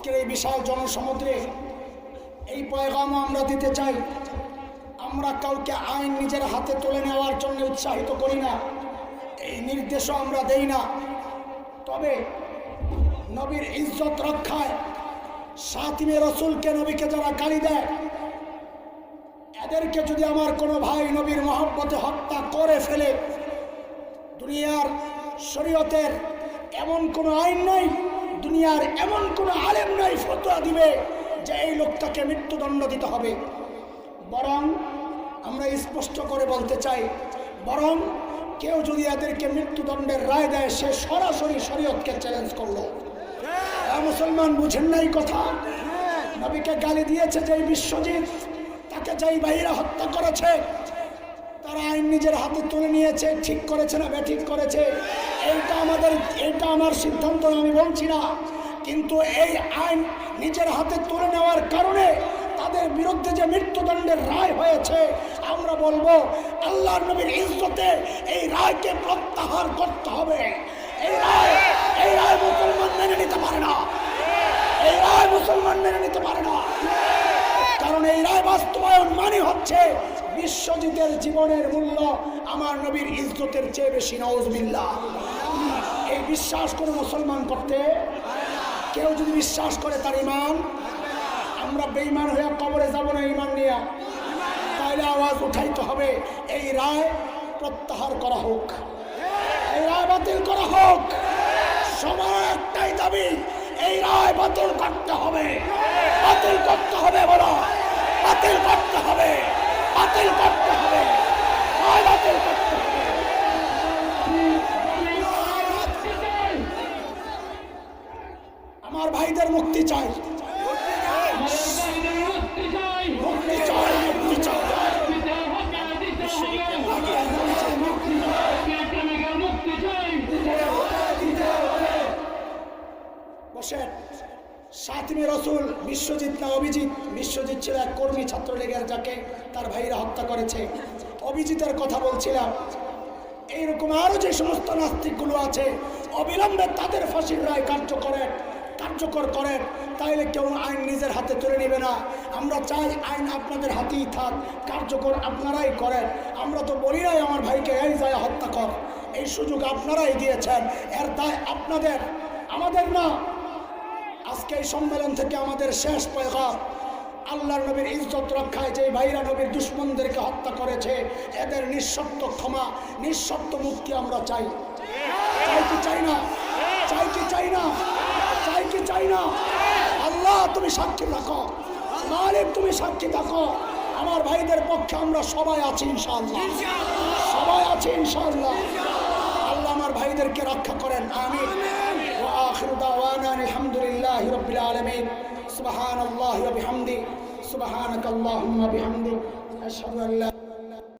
আজকের এই বিশাল জনসমুদ্রে এই পয়গামও আমরা দিতে চাই। আমরা কাউকে আইন নিজের হাতে তুলে নেওয়ার জন্য উৎসাহিত করি না। এই নির্দেশও আমরা দেই না। তবে নবীর ইজ্জত রক্ষায় সাতিমে রসুলকে নবীকে যারা গালি দেয়, এদেরকে যদি আমার কোনো ভাই নবীর মহব্বতে হত্যা করে ফেলে, দুনিয়ার শরীয়তের এমন কোনো আইন নাই দুনিয়ার এমন কোনো আলেম নাই ফতোয়া দিবে যে এই লোকটাকে মৃত্যুদণ্ড দিতে হবে। বরং আমরা স্পষ্ট করে বলতে চাই বরং কেউ যদি এদেরকে মৃত্যুদণ্ডের রায় দেয় সে সরাসরি শরীয়তকে চ্যালেঞ্জ করল। হ্যাঁ, মুসলমান বুঝেন নাই কথা? নবীকে গালি দিয়েছে যে বিশ্বজিৎ তাকে যেই বাহিরা হত্যা করেছে তারা আইন নিজের হাতে তুলে নিয়েছে, ঠিক করেছে না ব্যাঠিক করেছে, এইটা আমাদের, এইটা আমার সিদ্ধান্ত, আমি বলছি না। কিন্তু এই আইন নিজের হাতে তুলে নেওয়ার কারণে তাদের বিরুদ্ধে যে মৃত্যুদণ্ডের রায় হয়েছে, আমরা বলব আল্লাহ নবীর ইজ্জতে এই রায়কে প্রত্যাহার করতে হবে। এই রায় এই রায় মুসলমান মেনে নিতে পারে না। এই রায় মুসলমান মেনে নিতে পারে না। কারণ এই রায় বাস্তবায়ন মানে হচ্ছে বিশ্বজিতের জীবনের মূল্য আমার নবীর ইজ্জতের চেয়ে বেশি নওয়াজবিল্লা এই বিশ্বাস করে মুসলমান করতে? কেউ যদি বিশ্বাস করে তার ইমান? আমরা বেইমান হয়ে কবরে যাব না ইমান নিয়ে। তাইলে আওয়াজ উঠাইতে হবে, এই রায় প্রত্যাহার করা হোক। এই রায় বাতিল করা হোক। সময় একটাই দাবি, এই রায় বাতিল করতে হবে। বাতিল করতে হবে বলো বাতিল করতে হবে বাতিল করতে হবে। আমার ভাইদের মুক্তি চাই। মুক্তি চাই মুক্তি চাই। বসেন। সাতমে রসুল, বিশ্বজিৎ না অভিজিৎ? বিশ্বজিৎ ছিল এক কর্মী ছাত্রলীগের, যাকে তার ভাইরা হত্যা করেছে। অভিজিতের কথা বলছিলাম, এইরকম আরও যে সমস্ত নাস্তিকগুলো আছে, অবিলম্বে তাদের ফাঁসির রায় কার্যকরেন কার্যকর করেন। তাইলে কেউ আইন নিজের হাতে তুলে নেবে না। আমরা চাই আইন আপনাদের হাতেই থাক, কার্যকর আপনারাই করেন। আমরা তো বলি নাই আমার ভাইকে, এই যায় হত্যা কর। এই সুযোগ আপনারাই দিয়েছেন, এর দায় আপনাদের। আমাদের না আজকে এই সম্মেলন থেকে আমাদের শেষ পয়গাম। আল্লাহর নবীর ইজ্জত রক্ষায় যে ভাইরা নবীর দুশ্মনদেরকে হত্যা করেছে, এদের নিঃশব্দ ক্ষমা নিঃশব্দ মুক্তি আমরা চাই। চাই কি চাই না? চাই কি চাই না? চাই কি চাই না? আল্লাহ, তুমি সাক্ষী রাখো। মালিক, তুমি সাক্ষী থাকো। আমার ভাইদের পক্ষে আমরা সবাই আছি, ইনশাআল্লাহ। সবাই আছি, ইনশাআল্লাহ। আল্লাহ আমার ভাইদেরকে রক্ষা করেন, আমিন। وآخر دعوانا الحمد لله رب العالمين. سبحان الله وبحمده. سبحانك اللهم وبحمدك. أشهد أن لا